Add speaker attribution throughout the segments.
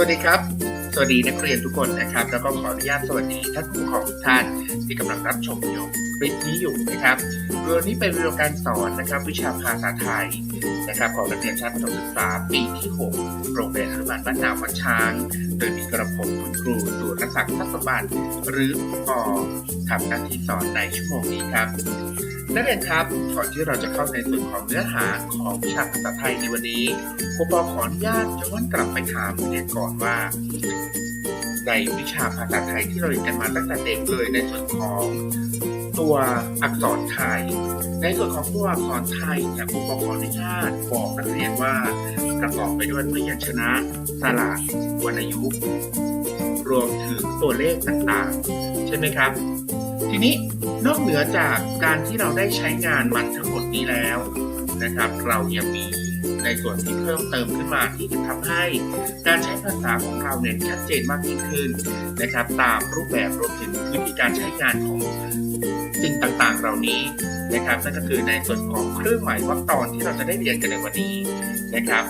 Speaker 1: วัสดีครับ สวัสดีนักเรียนทุกคนนะครับ แล้วก็ขออนุญาตสวัสดีท่านผู้ปกครองทุกท่านที่กำลังรับชมอยู่คลิปนี้อยู่นะครับวันนี้เป็นวิดีโอการสอนนะครับวิชาภาษาไทยนะครับของนักเรียนชั้นประถมศึกษาปีที่6โรงเรียนอนุบาลบ้านนาวัดช้าง โดยมีกระผมคุณครูสุรศักดิ์ทัศบันหรือปอทำหน้าที่สอนในชั่วโมงนี้ครับ นักเรียนครับก่อนที่เราจะเข้าในส่วนของเนื้อหาของวิชาภาษาไทยในวันนี้ครูปอขออนุญาตย้อนกลับไปถามนักเรียนก่อนว่า ในวิชาภาษาไทยที่เราเรียนกันมาตั้งแต่เด็กเลยในส่วนของตัวอักษรไทย ในส่วนของตัวอักษรไทยเนี่ยครูปอขออนุญาตบอกนักเรียนว่าประกอบไปด้วยพยัญชนะสระวรรณยุกต์รวมถึงตัวเลขต่างๆ ใช่ไหมครับ ทีนี้นอกเหนือจากการที่เราได้ใช้งานมันทั้งหมดนี้แล้วนะครับ เรายังมีในส่วนที่เพิ่มเติมขึ้นมาที่จะทำให้การใช้ภาษาของเราเนี่ยชัดเจนมากยิ่งขึ้นนะครับ ตามรูปแบบรวมถึงวิธีการใช้งานของสิ่งต่างๆ เหล่านี้นะครับนั่นก็คือในส่วนของเครื่องหมายวรรคตอนที่เราจะได้เรียนกันในวันนี้นะครับ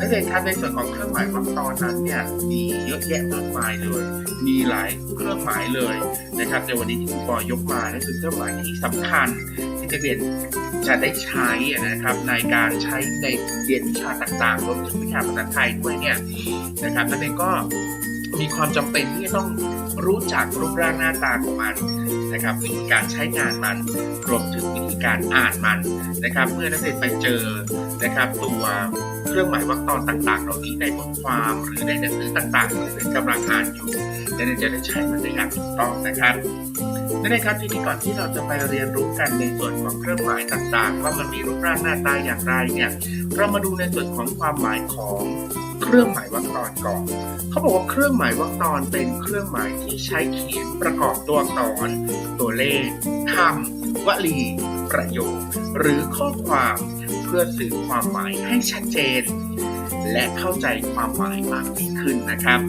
Speaker 1: นักเรียนครับในส่วนของเครื่องหมายวรรคตอนนั้นเนี่ยมีเยอะแยะมากมายเลย มีหลายเครื่องหมายเลยนะครับในวันนี้ที่ครูปอยกมานั่นคือเครื่องหมายที่สำคัญที่นักเรียนจะได้ใช้นะครับในการใช้ในเรียนวิชาต่างๆรวมถึงวิชาภาษาไทยด้วยเนี่ยนะครับนักเรียนก็มีความจำเป็นที่จะต้อง รู้จักรูปร่างหน้าตาของมันนะครับวิธีการใช้งานมันรวมถึงวิธีการอ่านมันนะครับ เมื่อนักเรียนไปเจอนะครับตัวเครื่องหมายวรรคตอนต่าง ๆ เหล่านี้ในบทความหรือในหนังสือต่างๆที่กเรียนกำลังอ่านอยู่และเราจะได้ใช้มันได้อย่างถูกต้องนะครับนั่นเองครับทีนี้ก่อนที่เราจะไปเรียนรู้กันในส่วนของเครื่องหมายต่างๆ ว่ามันมีรูปร่างหน้าตาอย่างไรเนี่ยเรามาดูในส่วนของความหมายของ เครื่องหมายวรรคตอนก่อน เขาบอกว่าเครื่องหมายวรรคตอนเป็นเครื่องหมายที่ใช้เขียนประกอบตัวอักษร ตัวเลขคำวลี ประโยค หรือข้อความเพื่อสื่อความหมายให้ชัดเจน และเข้าใจความหมายมากยิ่งขึ้นนะครับ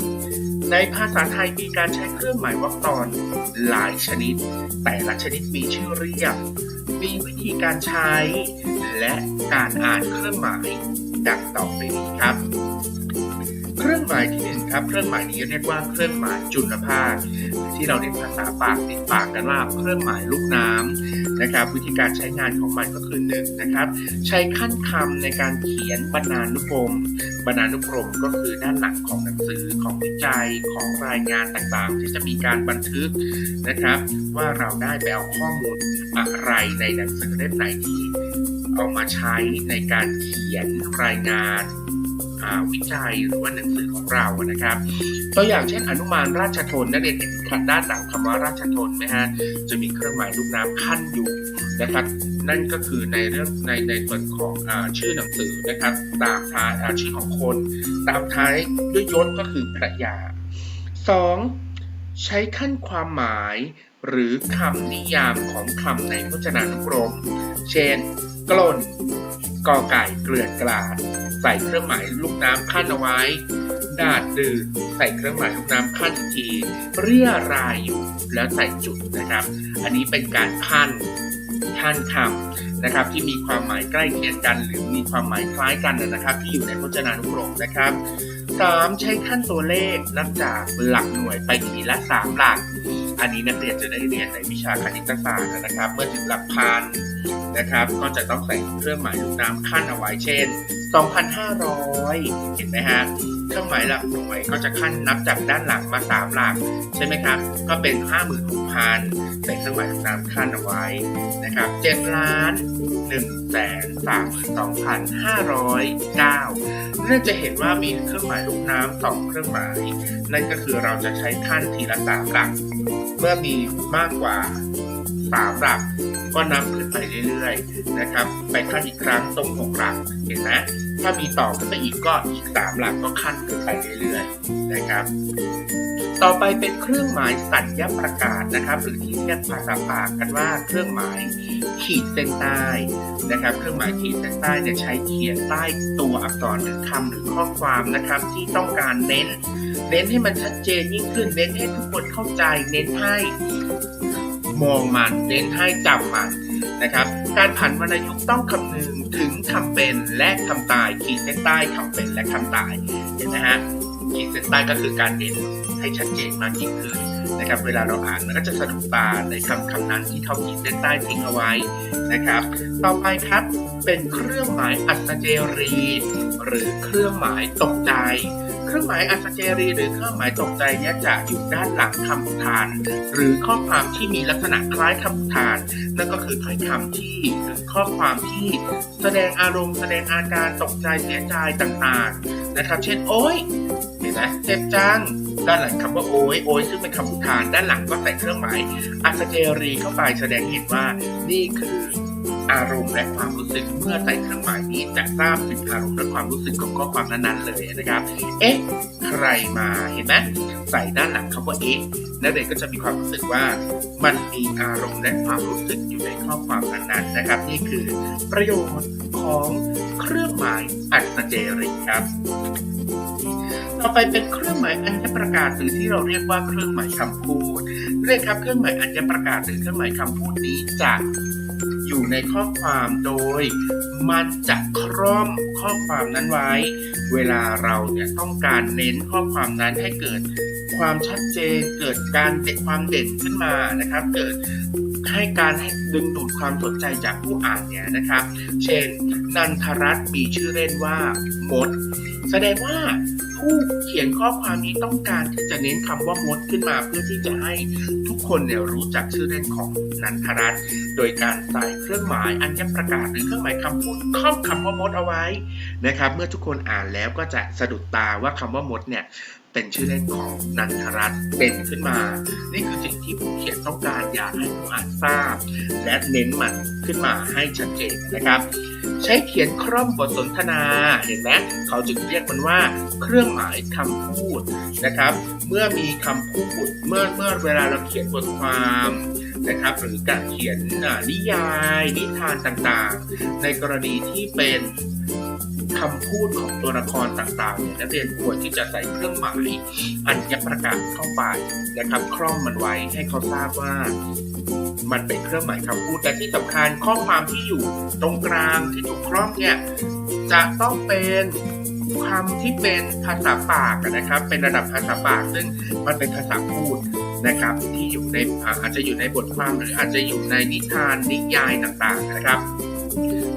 Speaker 1: ในภาษาไทยมีการใช้เครื่องหมายวรรคตอนหลายชนิด แต่ละชนิดมีชื่อเรียก มีวิธีการใช้ และการอ่านเครื่องหมายดังต่อไปนี้ครับ รื่องหมายที่หนึ่งครับ เครื่องหมายนี้เรียกว่าเครื่องหมายจุลภาคที่เราเรียกภาษาปากติดปากกันว่าเครื่องหมายลูกน้ำนะครับ วิธีการใช้งานของมันก็คือหนึ่งนะครับ ใช้ขั้นคำในการเขียนบรรณานุกรมบรรณานุกรมก็คือด้านหลังของหนังสือของวิจัยของรายงานต่างๆ ที่จะมีการบันทึกนะครับ ว่าเราได้ไปเอาข้อมูลอะไรในหนังสือเล่มไหนที่เอามาใช้ในการเขียนรายงาน วิจัยหรือว่าหนังสือของเรานะครับตัวอย่างเช่นอนุมานราชทนนักเรียนเห็นขันด้านหลังคำว่าราชทนไหมฮะจะมีเครื่องหมายลูกน้ำขั้นอยู่นะครับ นั่นก็คือในเรื่องในในส่วนของอชื่อหนังสือนะครับ ตามท้ายชื่อของคน ตามท้ายด้วยยศก็คือพระยา 2. ใช้ขั้นความหมายหรือคำนิยามของคำในพจนานุกรม เช่น กลนกอไก่เกลื่อนกลาด ใส่เครื่องหมายลูกน้ำขั้นเอาไว้ ดาดดื่นใส่เครื่องหมายลูกน้ำขั้นอีกที เรียรายอยู่แล้วใส่จุดนะครับ อันนี้เป็นการขั้นขั้นคำนะครับ ที่มีความหมายใกล้เคียงกัน หรือมีความหมายคล้ายกันนะครับ ที่อยู่ในพจนานุกรมนะครับ 3. ใช้ขั้นตัวเลขนับจากหลักหน่วยไปทีละ 3 หลัก อันนี้นักเรียนจะได้เรียนในวิชาคณิตศาสตร์นะครับ เมื่อถึงหลักพันนะครับ ก็จะต้องใส่เครื่องหมายลูกน้ำขั้นเอาไว้เช่น 2,500 เห็นไหมฮะเครื่องหมายหลักหน่วยก็จะขั้นนับจากด้านหลังมา3หลักใช่ไหมครับ ก็เป็น 56,000ใส่เครื่องหมายลูกน้ำขั้นเอาไว้นะครับ7ล้าน1แสน32,509น่าจะเห็นว่ามีเครื่องหมายลูกน้ำสองเครื่องหมาย นั่นก็คือเราจะใช้ขั้นทีละสามหลัก เมื่อมีมากกว่าสามหลักก็นับขึ้นไปเรื่อยๆนะครับ ไปขั้นอีกครั้งตรงหกหลักเห็นไหม ถ้ามีต่อขึ้นไปอีกก็อีกสามหลักก็ขั้นขึ้นไปเรื่อยๆนะครับ ต่อไปเป็นเครื่องหมายสัญญประกาศนะครับ หรือที่เรียกภาษาปากกันว่าเครื่องหมายขีดเส้นใต้นะครับ เครื่องหมายขีดเส้นใต้จะใช้เขียนใต้ตัวอักษรหรือคำหรือข้อความนะครับ ที่ต้องการเน้น เน้นให้มันชัดเจนยิ่งขึ้น เน้นให้ทุกคนเข้าใจ เน้นให้มองมัน เน้นให้จำมัน นะครับ การผันวรรณยุกต์ต้องคำนึงถึงคำเป็นและคำตายขีดเส้นใต้คำเป็นและคำตายเห็นไหมฮะขีดเส้นใต้ก็คือการเน้นให้ชัดเจนมากยิ่งขึ้นนะครับเวลาเราอ่านมันก็จะสะดุดตาในคำคำนั้นที่เขาขีดเส้นใต้ทิ้งเอาไว้นะครับ ต่อไปครับเป็นเครื่องหมายอัศเจรี หรือเครื่องหมายตกใจ เครื่องหมายอัศเจรีหรือเครื่องหมายตกใจเนี่ยจะอยู่ด้านหลังคำอุทาน หรือข้อความที่มีลักษณะคล้ายคำอุทาน นั่นก็คือถ้อยคำที่หรือข้อความที่แสดงอารมณ์แสดงอาการตกใจเสียใจต่างๆนะครับ เช่น โอ๊ยเห็นไหมเจ็บจังด้านหลังคำว่าโอ้ยโอ้ยซึ่งเป็นคำอุทาน ด้านหลังก็ใส่เครื่องหมายอัศเจรีเข้าไปแสดงเห็นว่านี่คือ อารมณ์และความรู้สึกเมื่อใส่เครื่องหมายนี้จะทราบถึงอารมณ์และความรู้สึกของข้อความนั้นๆเลยนะครับ เอ๊ะใครมาเห็นไหมใส่ด้านหลังคำว่าเอ๊ะนักเรียนก็จะมีความรู้สึกว่า มันมีอารมณ์และความรู้สึกอยู่ในข้อความนั้นๆนะครับ นี่คือประโยชน์ของเครื่องหมายอัศเจรีครับต่อไปเป็นเครื่องหมายอัญประกาศหรือที่เราเรียกว่าเครื่องหมายคำพูดเรียกครับเครื่องหมายอัญประกาศหรือเครื่องหมายคำพูดนี้จะ อยู่ในข้อความโดย มันจะคร่อมข้อความนั้นไว้ เวลาเราเนี่ยต้องการเน้นข้อความนั้นให้เกิดความชัดเจน เกิดการเด็ดความเด่นขึ้นมานะครับ เกิดให้การให้ดึงดูดความสนใจจากผู้อ่านเนี่ยนะครับ เช่น นันทรัตน์มีชื่อเล่นว่ามด แสดงว่า ผู้เขียนข้อความนี้ต้องการที่จะเน้นคำว่ามดขึ้นมาเพื่อที่จะให้ทุกคนเนี่ยรู้จักชื่อเล่นของนันทรัตน์โดยการใส่เครื่องหมายอัญประกาศหรือเครื่องหมายคำพูดครอบคำว่ามดเอาไว้นะครับ เมื่อทุกคนอ่านแล้วก็จะสะดุดตาว่าคำว่ามดเนี่ย เป็นชื่อเล่นของนันทรัตน์เป็นขึ้นมา นี่คือสิ่งที่ผู้เขียนต้องการอยากให้ผู้อ่านทราบ และเน้นมันขึ้นมาให้ชัดเจนนะครับ ใช้เขียนคร่อมบทสนทนาเห็นไหมเขาจึงเรียกมันว่า เครื่องหมายคำพูดนะครับ เมื่อมีคำพูดเมื่อเมื่อเวลาเราเขียนบทความนะครับหรือการเขียนนิยาย นิทานต่างๆ ในกรณีที่เป็น คำพูดของตัวละครต่างๆเนี่ยนักเรียนควรที่จะใส่เครื่องหมายอัญประกาศเข้าไปนะครับคร่อมมันไว้ให้เขาทราบว่ามันเป็นเครื่องหมายคำพูดแต่ที่สำคัญข้อความที่อยู่ตรงกลางที่ถูกครอบเนี่ยจะต้องเป็นคำที่เป็นภาษาปากนะครับ เป็นระดับภาษาปาก ซึ่งมันเป็นภาษาพูดนะครับ ที่อยู่ในอาอาจจะอยู่ในบทความหรืออาจจะอยู่ในนิทานนิยายต่างๆนะครับ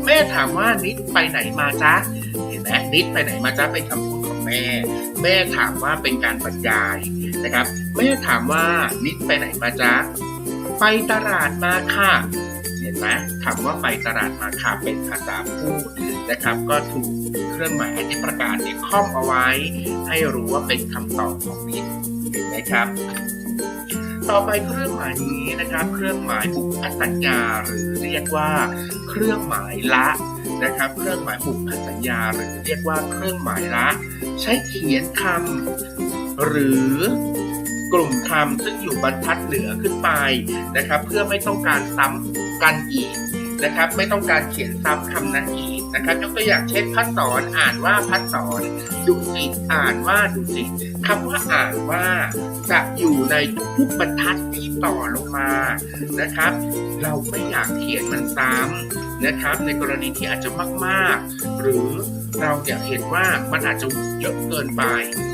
Speaker 1: แม่ถามว่านิดไปไหนมาจ๊ะ เห็นไหมนิดไปไหนมาจ๊ะเป็นคำพูดของแม่ แม่ถามว่าเป็นการบรรยายนะครับ แม่ถามว่านิดไปไหนมาจ๊ะไปตลาดมาค่ะเห็นไหมคำว่าไปตลาดมาค่ะเป็นภาษาพูดนะครับ ก็ถูกเครื่องหมายอันประกาศเนี่ยครอบเอาไว้ ให้รู้ว่าเป็นคำตอบของนิดเห็นไหมครับ ต่อไปเครื่องหมายนี้นะครับ เครื่องหมายบุพสัญญาหรือเรียกว่า เครื่องหมายละนะครับ เครื่องหมายบุพสัญญาหรือเรียกว่าเครื่องหมายละ ใช้เขียนคำหรือกลุ่มคำซึ่งอยู่บรรทัดเหนือขึ้นไปนะครับ เพื่อไม่ต้องการซ้ำกันอีกนะครับ ไม่ต้องการเขียนซ้ำคำนั้นอีก นะครับยกตัวอย่างเช่นพัดสอนอ่านว่าพัดสอนดุสิตอ่านว่าดุสิตคำว่าอ่านว่า จะอยู่ในทุกบรรทัดที่ต่อลงมานะครับ เราไม่อยากเขียนมันซ้ำนะครับ ในกรณีที่อาจจะมากๆ หรือเราอยากเห็นว่ามันอาจจะเยอะเกินไป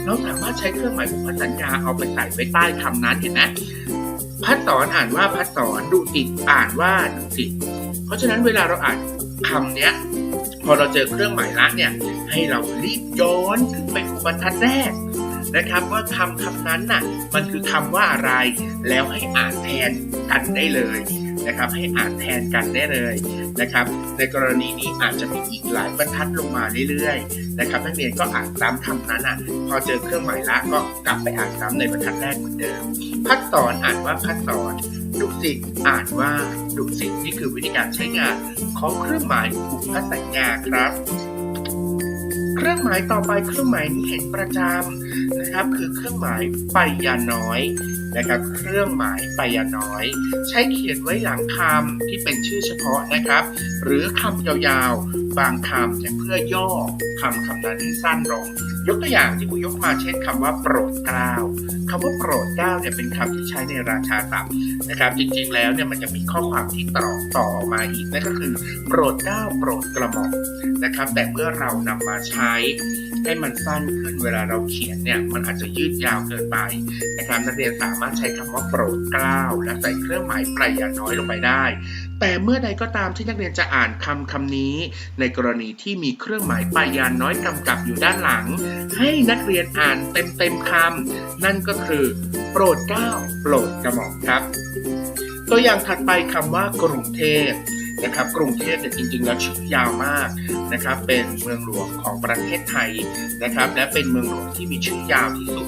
Speaker 1: เราสามารถใช้เครื่องหมายบุพสัญญาเอาไปใส่ไว้ใต้คำนั้นเห็นไหมพัดสอนอ่านว่าพัดสอนดุสิตอ่านว่าดุสิตเพราะฉะนั้นเวลาเราอ่านคำเนี้ย พอเราเจอเครื่องหมายละเนี่ยให้เรารีบย้อนขึ้นไปดูบรรทัดแรกนะครับว่าคำคำนั้นน่ะมันคือคำว่าอะไร แล้วให้อ่านแทนกันได้เลย นะครับให้อ่านแทนกันได้เลยนะครับ ในกรณีนี้อาจจะมีอีกหลายบรรทัดลงมาเรื่อยๆนะครับนักเรียนก็อ่านซ้ำคำนั้นอะพอเจอเครื่องหมายละก็กลับไปอ่านซ้ำในบรรทัดแรกเหมือนเดิม พัดสอนอ่านว่าพัดสอนดุสิตอ่านว่าดุสิตนี่คือวิธีการใช้งาน ของเครื่องหมายบุพสัญญาครับเครื่องหมายต่อไปเครื่องหมายนี้เห็นประจำนะครับ คือเครื่องหมายไปยาน้อย นะครับ เครื่องหมายไปยน้อย ใช้เขียนไว้หลังคำที่เป็นชื่อเฉพาะนะครับ หรือคำยาวๆ บางคำเนี่ยเพื่อย่อคำคำนั้นให้สั้นลงยกตัวอย่างที่กูยกมาเช่นคำว่าโปรดเกล้าคำว่าโปรดเกล้าเนี่ยเป็นคำที่ใช้ในราชาศัพท์นะครับ จริงๆแล้วเนี่ยมันจะมีข้อความที่ต่อต่อออกมาอีกนั่นก็คือโปรดเกล้าโปรดกระหม่อมนะครับ แต่เมื่อเรานำมาใช้ ให้มันสั้นขึ้นเวลาเราเขียนเนี่ยมันอาจจะยืดยาวเกินไปนะครับนักเรียนสามารถใช้คำว่าโปรดเกล้าและใส่เครื่องหมายปลายาน้อยลงไปได้ แต่เมื่อใดก็ตามที่นักเรียนจะอ่านคำคำนี้ ในกรณีที่มีเครื่องหมายปลายาน้อยกำกับอยู่ด้านหลัง ให้นักเรียนอ่านเต็มเต็มคำนั่นก็คือ โปรดเกล้าโปรดกระหม่อมครับ ตัวอย่างถัดไปคำว่ากรุงเทพ นะครับกรุงเทพเนี่ยจริงๆแล้วชื่อยาวมากนะครับเป็นเมืองหลวงของประเทศไทยนะครับและเป็นเมืองหลวงที่มีชื่อยาวที่สุด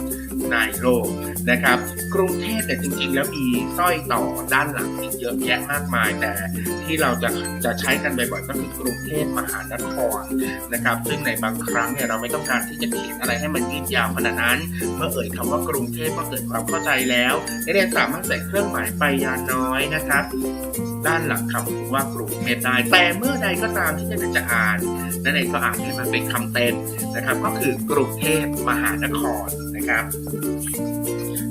Speaker 1: ในโลกนะครับกรุงเทพเนี่ยจริงๆ แล้วมีสร้อยต่อด้านหลังอีกเยอะแยะมากมาย แต่ที่เราจะจะใช้กันบ่อยๆก็คือกรุงเทพมหานครนะครับ ซึ่งในบางครั้งเนี่ยเราไม่ต้องการที่จะเขียนอะไรให้มันยืดยาวขนาดนั้น เมื่อเอ่ยคำว่ากรุงเทพก็เกิดความเข้าใจแล้วนักเรียนสามารถใส่เครื่องหมายไปยาน้อยนะครับด้านหลังคำว่ากรุงเทพได้ แต่เมื่อใดก็ตามที่นักเรียนจะอ่านนักเรียนก็อ่านให้มันเป็นคำเต็มนะครับ ก็คือกรุงเทพมหานครนะครับ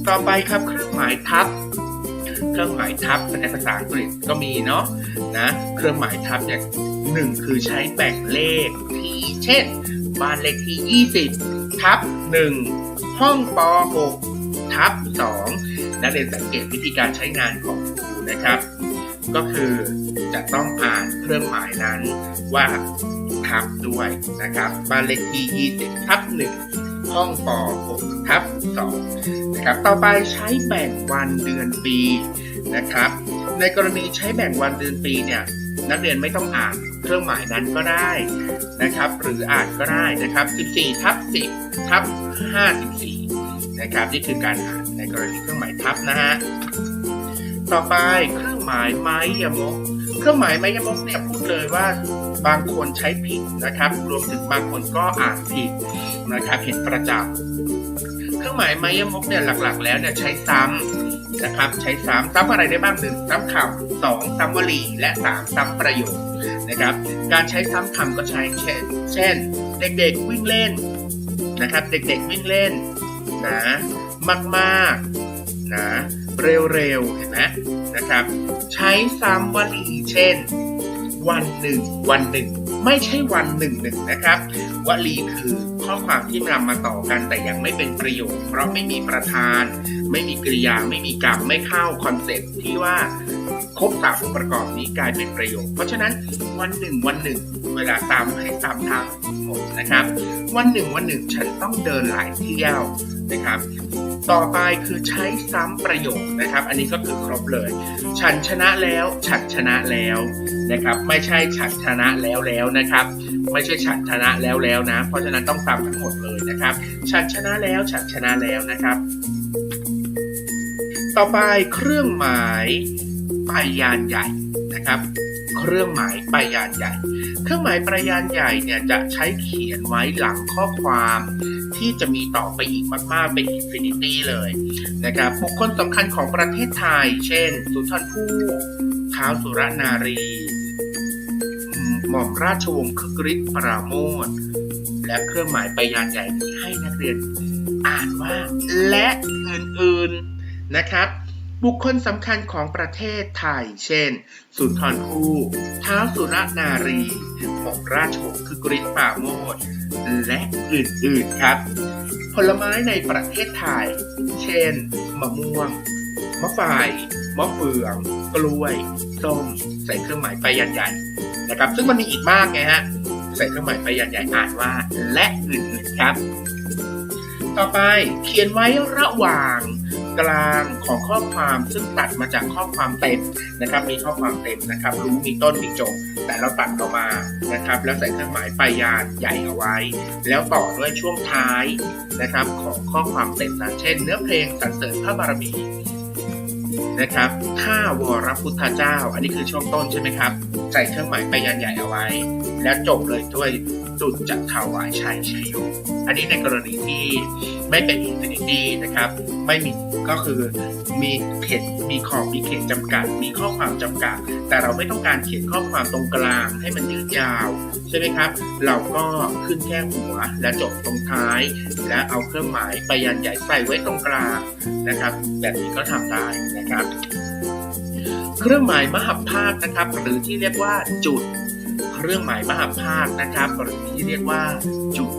Speaker 1: ต่อไปครับเครื่องหมายทับเครื่องหมายทับในภาษาอังกฤษก็มีเนาะนะเครื่องหมายทับเนี่ยหนึ่งคือใช้แบ่งเลขที่เช่น บ้านเลขที่ 20 ทับ 1 ห้องป .6 ทับ 2 นักเรียนสังเกตวิธีการใช้งานของครูนะครับ ก็คือจะต้องอ่านเครื่องหมายนั้นว่าทับด้วยนะครับบ้านเลขที่20ทับ1ห้องป .6 ทับ2นะครับต่อไปใช้แบ่งวันเดือนปีนะครับ ในกรณีใช้แบ่งวันเดือนปีเนี่ยนักเรียนไม่ต้องอ่านเครื่องหมายนั้นก็ได้นะครับ หรืออ่านก็ได้นะครับ 14ทับ10ทับ54นะครับนี่คือการอ่านในกรณีเครื่องหมายทับนะฮะต่อไปเครื่อง หมายไม้ยมก เครื่องหมายไม้ยมกเนี่ยพูดเลยว่าบางคนใช้ผิดนะครับ รวมถึงบางคนก็อ่านผิดนะครับเห็นประจำเครื่องหมายไม้ยมกเนี่ยหลักๆ แล้วเนี่ยใช้ซ้ำนะครับใช้ซ้ำซ้ำอะไรได้บ้างหนึ่งซ้ำคำสองซ้ำวลีและสามซ้ำประโยคนะครับ การใช้ซ้ำคำก็ใช้เช่นเช่น เด็กๆวิ่งเล่นนะครับ เด็กๆวิ่งเล่นนะมากๆนะ เร็วๆเห็นไหมนะครับ ใช้ซ้ำวลีเช่น วันหนึ่ง วันหนึ่ง ไม่ใช่วันหนึ่งหนึ่งนะครับวลีคือข้อความที่นำมาต่อกันแต่ยังไม่เป็นประโยค เพราะไม่มีประธาน ไม่มีกริยาไม่มีกรรมไม่เข้าคอนเซ็ปต์ที่ว่าครบสามองค์ประกอบนี้กลายเป็นประโยค เพราะฉะนั้นวันหนึ่งวันหนึ่ง เวลาตามให้ตามทางหมดนะครับ วันหนึ่งวันหนึ่งฉันต้องเดินหลายเที่ยว นะครับ ต่อไปคือใช้ซ้ำประโยคนะครับ อันนี้ก็คือครบเลย ฉันชนะแล้ว ฉันชนะแล้วนะครับ ไม่ใช่ฉันชนะแล้วแล้วนะครับ ไม่ใช่ฉันชนะแล้วแล้วนะ เพราะฉะนั้นต้องซ้ำทั้งหมดเลยนะครับ ฉันชนะแล้ว ฉันชนะแล้วนะครับ ต่อไปเครื่องหมายปลายยานใหญ่นะครับเครื่องหมายปลายยานใหญ่ เครื่องหมายปลายยานใหญ่เนี่ยจะใช้เขียนไว้หลังข้อความ ที่จะมีต่อไปอีกมาก ๆ เป็นอินฟินิตี้เลยนะครับบุคคลสำคัญของประเทศไทย เช่น สุนทรภู่ท้าวสุรนารี หม่อมราชวงศ์คึกฤทธิ์ปราโมทและเครื่องหมายไปยานใหญ่ที่ให้นักเรียนอ่านว่าและอื่น ๆนะครับ บุคคลสำคัญของประเทศไทย เช่น สุนทรภู่ท้าวสุรนารีหม่อมราชวงศ์คึกฤทธิ์ปราโมทและอื่นๆครับ ผลไม้ในประเทศไทย เช่น มะม่วง มะไฟมะเฟือง กล้วย ส้ม ใส่เครื่องหมายไปยันใหญ่นะครับ ซึ่งมันมีอีกมากไงฮะ ใส่เครื่องหมายไปยันใหญ่อ่านว่า และอื่นๆครับ ต่อไปเขียนไว้ระหว่าง กลางของข้อความซึ่งตัดมาจากข้อความเต็มนะครับ มีข้อความเต็มนะครับ รู้มีต้นมีจบ แต่เราตัดออกมานะครับ แล้วใส่เครื่องหมายไปยานใหญ่เอาไว้ แล้วต่อด้วยช่วงท้ายนะครับของข้อความเต็มนั้นเช่น เนื้อเพลงสรรเสริญพระบารมีนะครับข้าวรพุทธเจ้า อันนี้คือช่วงต้นใช่ไหมครับ ใส่เครื่องหมายไปยานใหญ่เอาไว้ แล้วจบเลยด้วย จุดจักถาวายชัยชัยโยอันนี้ในกรณีที่ไม่เป็นอินฟินิตี้นะครับไม่มีก็คือมีเขตมีขอบมีเขตจำกัด มีข้อความจำกัด แต่เราไม่ต้องการเขียนข้อความตรงกลางให้มันยืดยาวใช่ไหมครับ เราก็ขึ้นแค่หัวและจบตรงท้าย และเอาเครื่องหมายไปยันใหญ่ใส่ไว้ตรงกลางนะครับ แบบนี้ก็ทำได้นะครับ เครื่องหมายมหัพพาตนะครับ หรือที่เรียกว่าจุด เครื่องหมายมหัพพาตนะครับหรือที่เรียกว่าจุด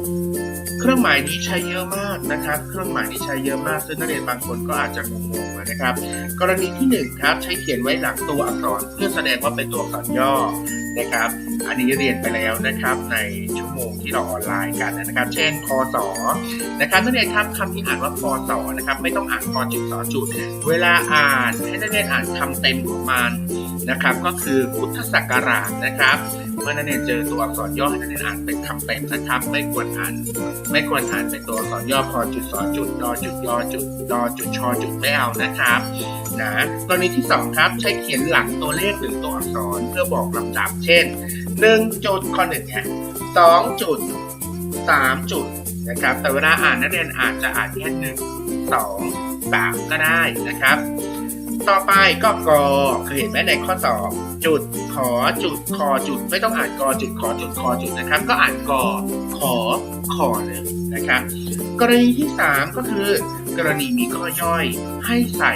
Speaker 1: เครื่องหมายนี้ใช้เยอะมากนะครับ เครื่องหมายนี้ใช้เยอะมากซึ่งนักเรียนบางคนก็อาจจะงงๆนะครับ กรณีที่หนึ่งครับใช้เขียนไว้หลังตัวอักษรเพื่อแสดงว่าเป็นตัวอักษรย่อนะครับ อันนี้เรียนไปแล้วนะครับในชั่วโมงที่เราออนไลน์กันนะครับ เช่นพศนะครับนักเรียนครับคำที่อ่านว่าพศนะครับ ไม่ต้องอ่านกจุดสอจุด เวลาอ่านให้นักเรียนอ่านคำเต็มของมันนะครับ ก็คือพุทธศักราชนะครับ เมื่อนักเรียนเจอตัวอักษรย่อให้นักเรียนอ่านเป็นคำเต็มนะครับ ไม่ควรอ่าน ไม่ควรอ่านเป็นตัวอักษรย่อพอจุดสอจุดดอจุดยอจุดดอจุดชอจุดไม่เอานะครับนะกรณีที่สองครับ ใช้เขียนหลังตัวเลขหรือตัวอักษรเพื่อบอกลำดับ เช่นหนึ่งจุดข้อหนึ่งเนี่ยสองจุดสามจุดนะครับแต่เวลาอ่านนักเรียนอาจจะอ่านแค่หนึ่งสองสามก็ได้นะครับ ต่อไปก็กอเคยเห็นไหมในข้อสอบจุดขอจุดคอจุด ไม่ต้องอ่านกอจุดขอจุดคอจุดนะครับ ก็อ่านกอขอคอเลยนะครับ กรณีที่ 3 ก็คือ กรณีมีข้อย่อยให้ใส่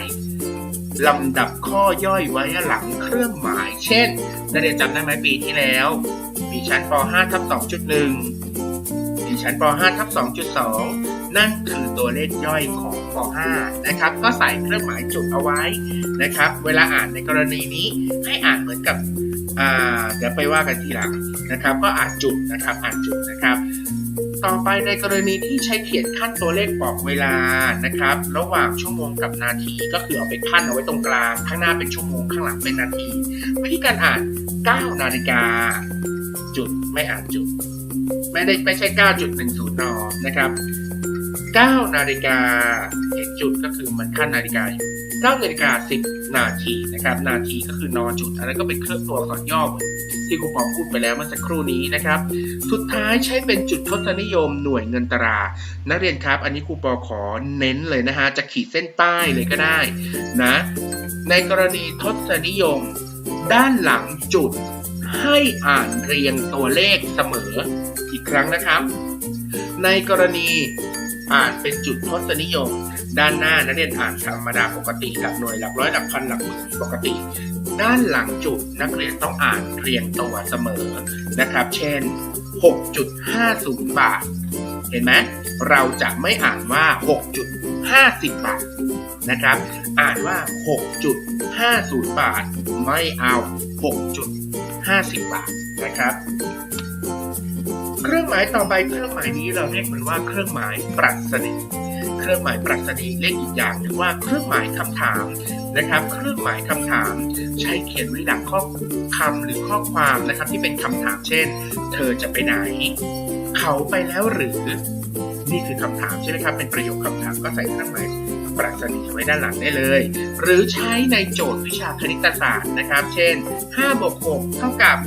Speaker 1: ลำดับข้อย่อยไว้หลังเครื่องหมาย เช่นนักเรียนจำได้ไหมปีที่แล้วมีชั้นป .5 ทับ2.1มีชั้นป .5 ทับ2.2 นั่นคือตัวเลขย่อยของป .5 นะครับ ก็ใส่เครื่องหมายจุดเอาไว้นะครับ เวลาอ่านในกรณีนี้ให้อ่านเหมือนกับเดี๋ยวไปว่ากันทีหลังนะครับ ก็อ่านจุดนะครับอ่านจุดนะครับ ต่อไปในกรณีที่ใช้เขียนขั้นตัวเลขบอกเวลานะครับ ระหว่างชั่วโมงกับนาทีก็คือเอาไปขั้นเอาไว้ตรงกลาง ข้างหน้าเป็นชั่วโมงข้างหลังเป็นนาทีวิธีการอ่าน 9 นาฬิกา จุดไม่อ่านจุด ไม่ได้ไม่ใช่ 9.10นนะครับ 9นาฬิกาเห็นจุดก็คือมันขั้นนาฬิกาอยู่9นาฬิกา10 นาทีนะครับ นาทีก็คือนอจุด อันนั้นก็เป็นเครื่องตัวอักษรย่อที่ครูปอพูดไปแล้วเมื่อสักครู่นี้นะครับ สุดท้ายใช้เป็นจุดทศนิยมหน่วยเงินตรา นักเรียนครับ อันนี้ครูปอขอเน้นเลยนะฮะ จะขีดเส้นใต้เลยก็ได้นะ ในกรณีทศนิยม ด้านหลังจุดให้อ่านเรียงตัวเลขเสมอ อีกครั้งนะครับ ในกรณี อ่านเป็นจุดทศนิยม ด้านหน้านักเรียนอ่านธรรมดาปกติหลักหน่วยหลักร้อยหลักพันหลักหมื่นปกติ ด้านหลังจุดนักเรียนต้องอ่านเรียงตัวเสมอนะครับ เช่น 6.50 บาท เห็นไหมเราจะไม่อ่านว่า 6.50 บาทนะครับ อ่านว่า 6.50 บาท ไม่เอา 6.50 บาทนะครับ เครื่องหมายต่อไปเครื่องหมายนี้เราเรียกมันว่าเครื่องหมายปรัชนีเครื่องหมายปรัชนีเรียกอีกอย่างหนึ่งว่าเครื่องหมายคำถามนะครับ เครื่องหมายคำถาม ใช้เขียนไว้หลังข้อคำหรือข้อความนะครับ ที่เป็นคำถามเช่น เธอจะไปไหน เขาไปแล้วหรือนี่คือคำถามใช่ไหมครับ เป็นประโยคคำถามก็ใส่เครื่องหมายปรัชนีไว้ด้านหลังได้เลย หรือใช้ในโจทย์วิชาคณิตศาสตร์นะครับ เช่น5บวก6เท่ากับ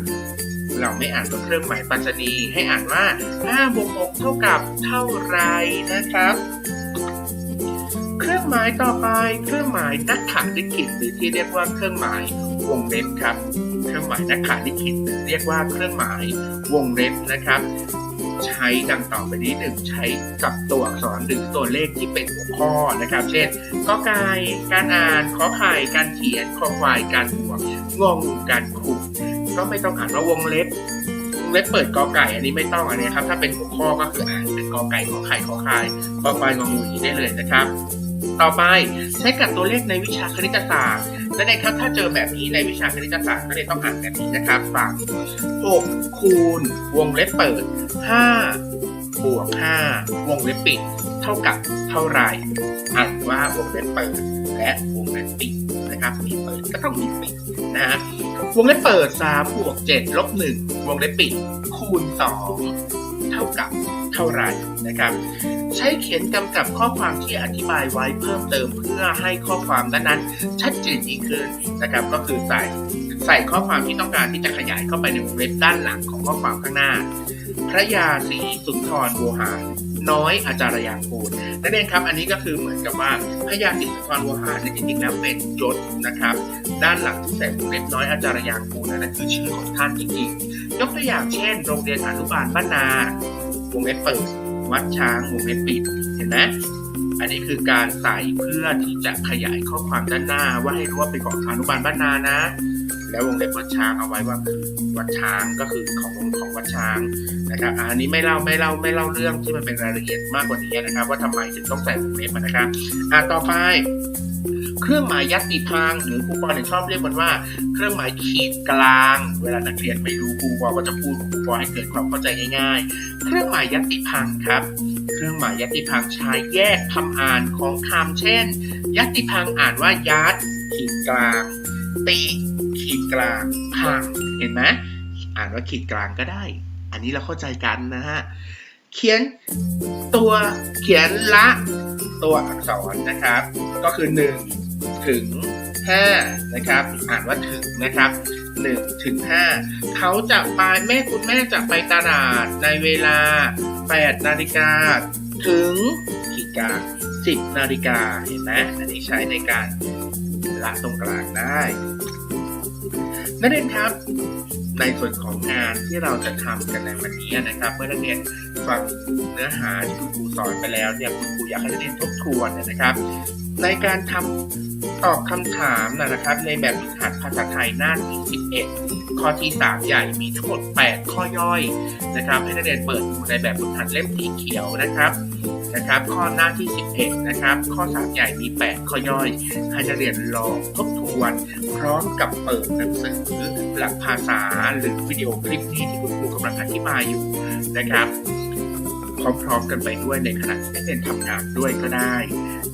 Speaker 1: เราไม่อ่านตัวเครื่องหมายปรัชนีให้อ่านว่า5บวก6เท่ากับเท่าไรนะครับ เครื่องหมายต่อไปเครื่องหมายนักขัลิขิตหรือที่เรียกว่าเครื่องหมายวงเล็บครับ เครื่องหมายนักขัลิขิตหรือเรียกว่าเครื่องหมายวงเล็บนะครับใช้ดังต่อไปนี้หนึ่งใช้กับตัวอักษรหรือตัวเลขที่เป็นหัวข้อนะครับ เช่นกอไก่การอ่านขอไข่การเขียนคอควายการบวกงงการคูณ ก็ไม่ต้องอ่านว่าวงเล็บวงเล็บเปิดกอไก่ อันนี้ไม่ต้องอันนี้ครับ ถ้าเป็นหัวข้อก็คืออ่านเป็นกอไก่ขอไข่ขอควายขอควายงองูอย่างนี้ได้เลยนะครับ ต่อไปใช้กับตัวเลขในวิชาคณิตศาสตร์และในครับถ้าเจอแบบนี้ในวิชาคณิตศาสตร์ก็เลยต้องอ่านแบบนี้นะครับฟัง6คูณวงเล็บเปิด 5 บวก 5 วงเล็บปิด เท่ากับเท่าไหร่อ่านว่าวงเล็บเปิดและวงเล็บปิด นะครับมีเปิดก็ต้องมีปิดนะฮะวงเล็บเปิด3บวก7ลบ1วงเล็บปิดคูณ 2 เท่ากับเท่าไหร่นะครับ ใช้เขียนกำกับข้อความที่อธิบายไว้เพิ่มเติมเพื่อให้ข้อความนั้นๆชัดเจนยิ่งขึ้นนะครับ ก็คือใส่ใส่ข้อความที่ต้องการที่จะขยายเข้าไปในวงเล็บด้านหลังของข้อความข้างหน้า พระยาศรีสุนทรโวหาร น้อยอาจารยางกูลนักเรียนครับ อันนี้ก็คือเหมือนกับว่าพระยาศรีสุนทรโวหารเนี่ยจริงๆแล้วเป็นยศนะครับ ด้านหลังที่ใส่วงเล็บน้อยอาจารยางกูลนั่นคือชื่อของท่านจริงๆ ยกตัวอย่างเช่น โรงเรียนอนุบาลบ้านนาวงเล็บเปิดวัดช้างวงเล็บปิดเห็นไหมอันนี้คือการใส่เพื่อที่จะขยายข้อความด้านหน้าว่าให้รู้ว่าเป็นของอนุบาลบ้านนานะ แล้ววงเล็บวัดช้างเอาไว้ว่าคือวัดช้างก็คือของของวัดช้างนะครับอันนี้ไม่เล่าไม่เล่าไม่เล่าเรื่องที่มันเป็นรายละเอียดมากกว่านี้นะครับ ว่าทำไมถึงต้องใส่วงเล็บนะครับอะต่อไปเครื่องหมายยัตติพังหรือครูปอเนี่ยชอบเรียกมันว่า เครื่องหมายขีดกลาง เวลานักเรียนไม่รู้ครูปอก็จะพูดครูปอให้เกิดความเข้าใจง่ายๆ เครื่องหมายยัตติพังครับ เครื่องหมายยัตติพังใช้แยกคำอ่านของคำเช่น ยัตติพังอ่านว่ายัดขีดกลาง ติ ขีดกลางพังเห็นไหมอ่านว่าขีดกลางก็ได้ อันนี้เราเข้าใจกันนะฮะ เขียนตัวเขียนละตัวอักษรนะครับ ก็คือ 1 ถึง 5 นะครับ อ่านว่าถึงนะครับ1ถึง5เขาจะไปแม่คุณแม่จะไปตลาดในเวลา 8 นาฬิกาถึงขีดกลาง10 นาฬิกาเห็นไหมอันนี้ใช้ในการละตรงกลางได้ นักเรียนครับ ในส่วนของงานที่เราจะทำกันในวันนี้นะครับ เมื่อนักเรียนฟังเนื้อหาที่คุณครูสอนไปแล้วเนี่ยคุณครูอยากให้นักเรียนทบทวนนะครับ ในการทำตอบคำถามนะครับ ในแบบฝึกหัดภาษาไทยหน้าที่11 ข้อที่ 3 ใหญ่มีทั้งหมด 8 ข้อย่อยนะครับ ให้นักเรียนเปิดดูในแบบฝึกหัดเล่มสีเขียวนะครับ นะครับ ข้อหน้าที่ 11 นะครับ ข้อ3ใหญ่มี 8 ข้อย่อยให้นักเรียนลองทบทวน พร้อมกับเปิดหนังสือหลักภาษาหรือวิดีโอคลิปนี้ที่คุณครูกำลังอธิบายอยู่นะครับ พร้อมๆกันไปด้วยในขณะที่เรียนทำงานด้วยก็ได้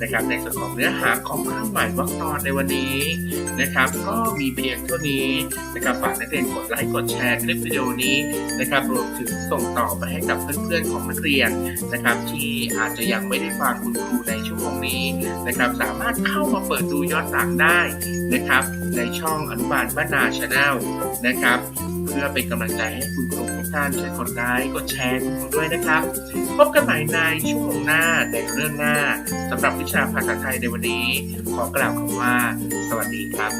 Speaker 1: นะครับในส่วนของเนื้อหาของเครื่องหมายวรรคตอนในวันนี้นะครับ ก็มีเพียงเท่านี้นะครับฝากนักเรียนกดไลค์กดแชร์คลิปวิดีโอนี้นะครับรวมถึงส่งต่อไปให้กับเพื่อนๆของนักเรียนนะครับ ที่อาจจะยังไม่ได้ฟังคุณครูในชั่วโมงนี้นะครับ สามารถเข้ามาเปิดดูย้อนหลังได้นะครับ ในช่องอนุบาลบ้านนาชาแนลนะครับ เพื่อเป็นกำลังใจให้คุณครูทุกท่านช่วยกดไลค์กดแชร์คุณครูด้วยนะครับ พบกันใหม่ในชั่วโมงหน้าในเรื่องหน้าสำหรับวิชาภาษาไทยในวันนี้ ขอกล่าวคำว่า สวัสดีครับ